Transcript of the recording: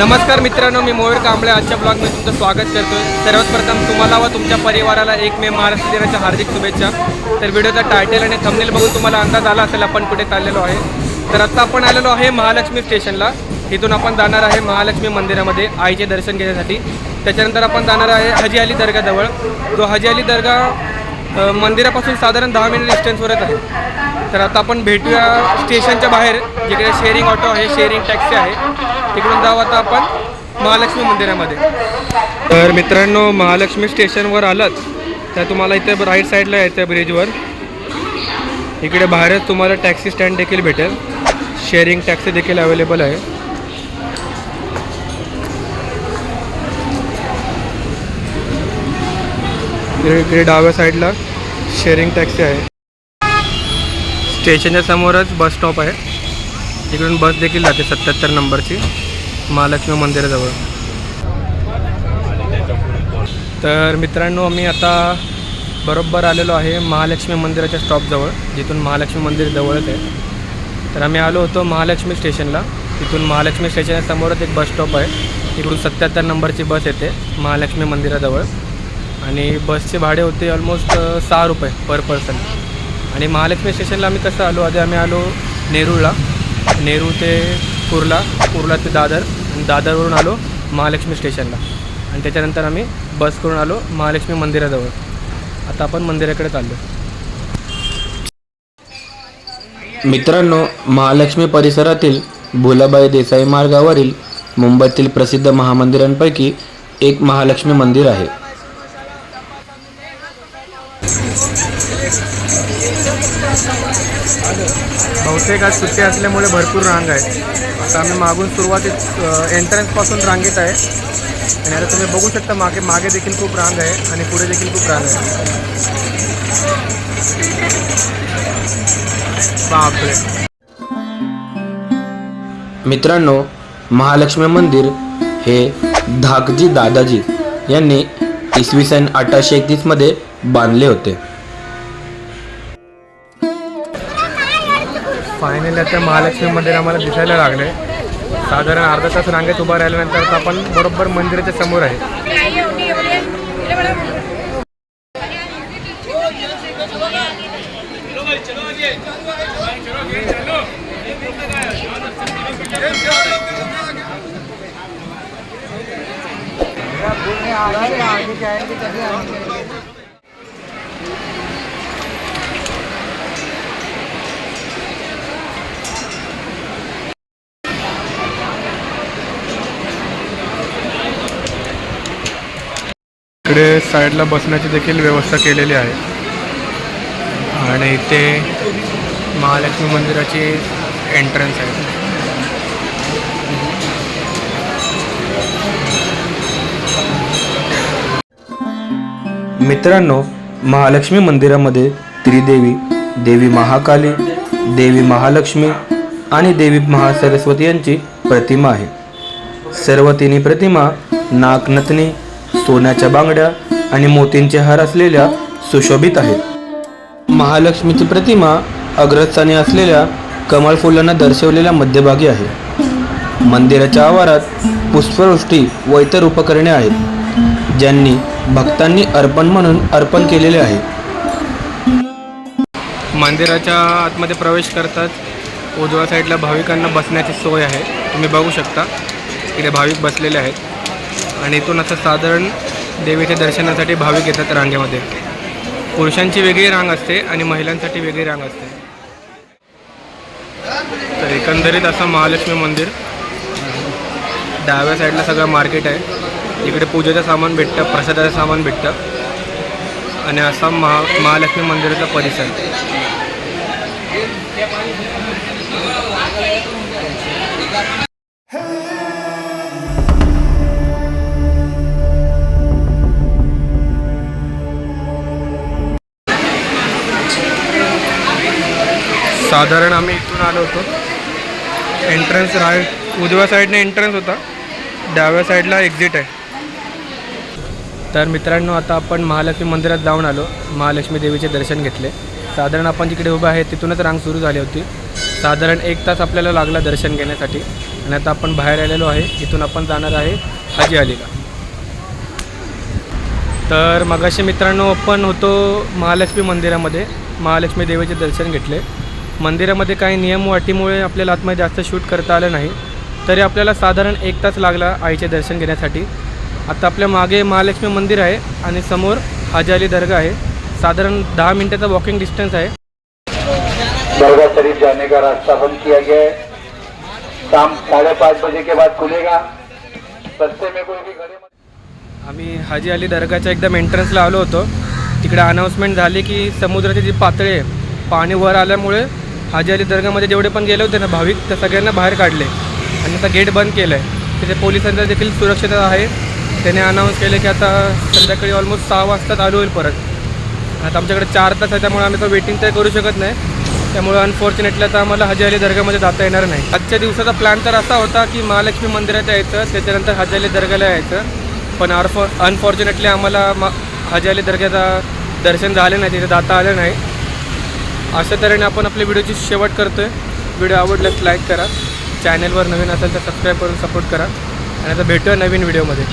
नमस्कार मित्रांनो मी मोहर कांबळे. आजच्या ब्लॉगमध्ये तुमचं स्वागत करतो सर्वात प्रथम तुम्हाला व तुमच्या परिवाराला एक मे महाराष्ट्र दिनाच्या हार्दिक शुभेच्छा. तर व्हिडिओचा टायटल आणि थंबनेल बघून तुम्हाला अंदाज आला असेल आपण कुठे चाललेलो आहे. तर आत्ता आपण आलेलो आहे महालक्ष्मी स्टेशनला इथून आपण जाणार आहे महालक्ष्मी मंदिरामध्ये आईचे दर्शन घेण्यासाठी. त्याच्यानंतर आपण जाणार आहे हजी अली दर्गाजवळ जो हजी अली दर्गा मंदिरापासून साधारण दहा मिनिट डिस्टन्सवरच आहे. तर आता आपण भेटूया स्टेशनच्या बाहेर जिकडे शेअरिंग ऑटो आहे शेअरिंग टॅक्सी आहे. तिकडून जाऊ आता आपण महालक्ष्मी मंदिरामध्ये. तर मित्रांनो महालक्ष्मी स्टेशनवर आलंच तर तुम्हाला इथे राईट साईडला यायचं आहे ब्रिजवर इकडे बाहेरच तुम्हाला टॅक्सी स्टँड देखील भेटेल. शेअरिंग टॅक्सी देखील अवेलेबल आहे. इकडे डाव्या साईडला शेअरिंग टॅक्सी आहे. स्टेशनच्या समोरच बस स्टॉप आहे. इकडून बस देखील जाते सत्याहत्तर नंबरची. महालक्ष्मी मंदिराजवळ. तर मित्रांनो आम्ही आता बरोबर आलेलो आहे महालक्ष्मी मंदिराच्या स्टॉपजवळ जिथून महालक्ष्मी मंदिर जवळच आहे. तर आम्ही आलो होतो महालक्ष्मी स्टेशनला. तिथून महालक्ष्मी स्टेशनच्या समोरच एक बस स्टॉप आहे. तिकडून सत्याहत्तर नंबरची बस येते महालक्ष्मी मंदिराजवळ. आणि बसचे भाडे होते ऑलमोस्ट सहा रुपये पर पर्सन आणि महालक्ष्मी स्टेशनला आम्ही कसं आलो? आधी आम्ही आलो नेरूळला. नेरूळ ते कुर्ला कुर्ला ते दादर. आणि दादरवरून आलो महालक्ष्मी स्टेशनला. आणि त्याच्यानंतर आम्ही बस करून आलो महालक्ष्मी मंदिराजवळ. आता आपण मंदिराकडे चाललो मित्रांनो महालक्ष्मी परिसरातील भुलाबाई देसाई मार्गावरील मुंबईतील प्रसिद्ध महामंदिरांपैकी एक महालक्ष्मी मंदिर आहे. बहुतेक आज सुट्टी असल्यामुळे भरपूर रांग आहे आता आम्ही मागून सुरुवातीत एंट्रन्सपासून रांगेत आहे. आणि आता तुम्ही बघू शकता मागे मागे देखील खूप रांग आहे आणि पुढे देखील खूप रांग आहे. बापरे. मित्रांनो महालक्ष्मी मंदिर हे धाकजी दादाजी यांनी इसवी सन अठराशे एकतीसमध्ये बांधले होते. फायनली आता महालक्ष्मी मंदिर आम्हाला दिसायला लागले साधारण अर्धा तास रांगेत उभा राहिल्यानंतर आता आपण बरोबर मंदिराच्या समोर आहे. इकडे साईडला बसण्याची देखील व्यवस्था केलेली आहे. आणि इथे महालक्ष्मी मंदिराची एंट्रन्स आहे. मित्रांनो महालक्ष्मी मंदिरामध्ये त्रिदेवी देवी महाकाली देवी महालक्ष्मी आणि देवी महासरस्वती यांची प्रतिमा आहे. सर्व तिन्ही प्रतिमा नागनथनी सोन्याच्या बांगड्या आणि मोतींचे हार असलेल्या सुशोभित आहेत. महालक्ष्मीची प्रतिमा अग्रस्थानी असलेल्या कमळ फुलांना दर्शवलेल्या मध्यभागी आहे. मंदिराच्या आवारात पुष्पवृष्टी व इतर उपकरणे आहेत ज्यांनी भक्तांनी अर्पण म्हणून अर्पण केलेले आहे. मंदिराच्या आतमध्ये प्रवेश करताच उजव्या साईडला भाविकांना बसण्याची सोय आहे. तुम्ही बघू शकता इकडे भाविक बसलेले आहेत. आणि इथून असं साधारण देवीच्या दर्शनासाठी भाविक येतात रांगेमध्ये. पुरुषांची वेगळी रांग असते आणि महिलांसाठी वेगळी रांग असते. तर एकंदरीत असं महालक्ष्मी मंदिर. डाव्या साईडला सगळं मार्केट आहे. इकडे पूजेचं सामान भेटतं प्रसादाचं सामान भेटतं. आणि असा महा महालक्ष्मी मंदिराचा परिसर. साधारण आम्ही इथून आलो होतो. एंट्रन्स राईट उजव्या साईडने एंट्रन्स होता. डाव्या साईडला एक्झिट आहे. तर मित्रांनो आता आपण महालक्ष्मी मंदिरात जाऊन आलो. महालक्ष्मी देवीचे दर्शन घेतले. साधारण आपण जिकडे उभं आहे तिथूनच रांग सुरू झाली होती. साधारण एक तास आपल्याला लागला दर्शन घेण्यासाठी. आणि आता आपण बाहेर आलेलो आहे. इथून आपण जाणार आहे हाजी अलीला. तर मगाशी मित्रांनो आपण होतो महालक्ष्मी मंदिरामध्ये. महालक्ष्मी देवीचे दर्शन घेतले. मंदिरामध्ये काही नियम व अटीमुळे आपल्याला आतमध्ये जास्त शूट करता आलं नाही. तरी आपल्याला साधारण एक तास लागला आईचे दर्शन घेण्यासाठी. आता आपल्या मागे महालक्ष्मी मंदिर आहे आणि समोर हाजी अली दर्गा आहे. साधारण दहा मिनटाचा वॉकिंग डिस्टन्स आहे. दरगाह शरीफ जाने का रास्ता बंद किया गया है। शाम साढ़े पाँच बजे के बाद खुलेगा। रस्ते में कोई भी मत आम्ही हाजी अली दर्गाच्या एकदम एंट्रन्सला आलो होतो. तिकडे अनाऊन्समेंट झाली की समुद्राची जी पातळी आहे पाणी वर आल्यामुळे हाजी अली दर्गामध्ये जेवढे पण गेले होते ना भाविक त्या सगळ्यांना बाहेर काढले. आणि आता गेट बंद केलं आहे तिथे पोलिसांचा देखील सुरक्षितता आहे. त्याने अनाऊन्स केले की आता संध्याकाळी ऑलमोस्ट सहा वाजता चालू होईल परत. आता आमच्याकडे चार तास आहे त्यामुळे आम्ही तो वेटिंग तर करू शकत नाही. त्यामुळे अनफॉर्च्युनेटली आता आम्हाला हजी अली दर्गामध्ये जाता येणार नाही. आजच्या दिवसाचा प्लॅन तर असा होता की महालक्ष्मी मंदिरात यायचं त्याच्यानंतर हजी अली दर्गाला यायचं. पण अनफॉ अनफॉर्च्युनेटली आम्हाला मा हजी अली दर्ग्याचा दर्शन झाले नाही तिथे जाता आलं नाही. अशा तऱ्हेने आपण आपल्या व्हिडिओची शेवट करतो आहे व्हिडिओ आवडल्यास लाईक करा. चॅनलवर नवीन असेल तर सबस्क्राईब करून सपोर्ट करा. आणि आता भेटूया नवीन व्हिडिओमध्ये.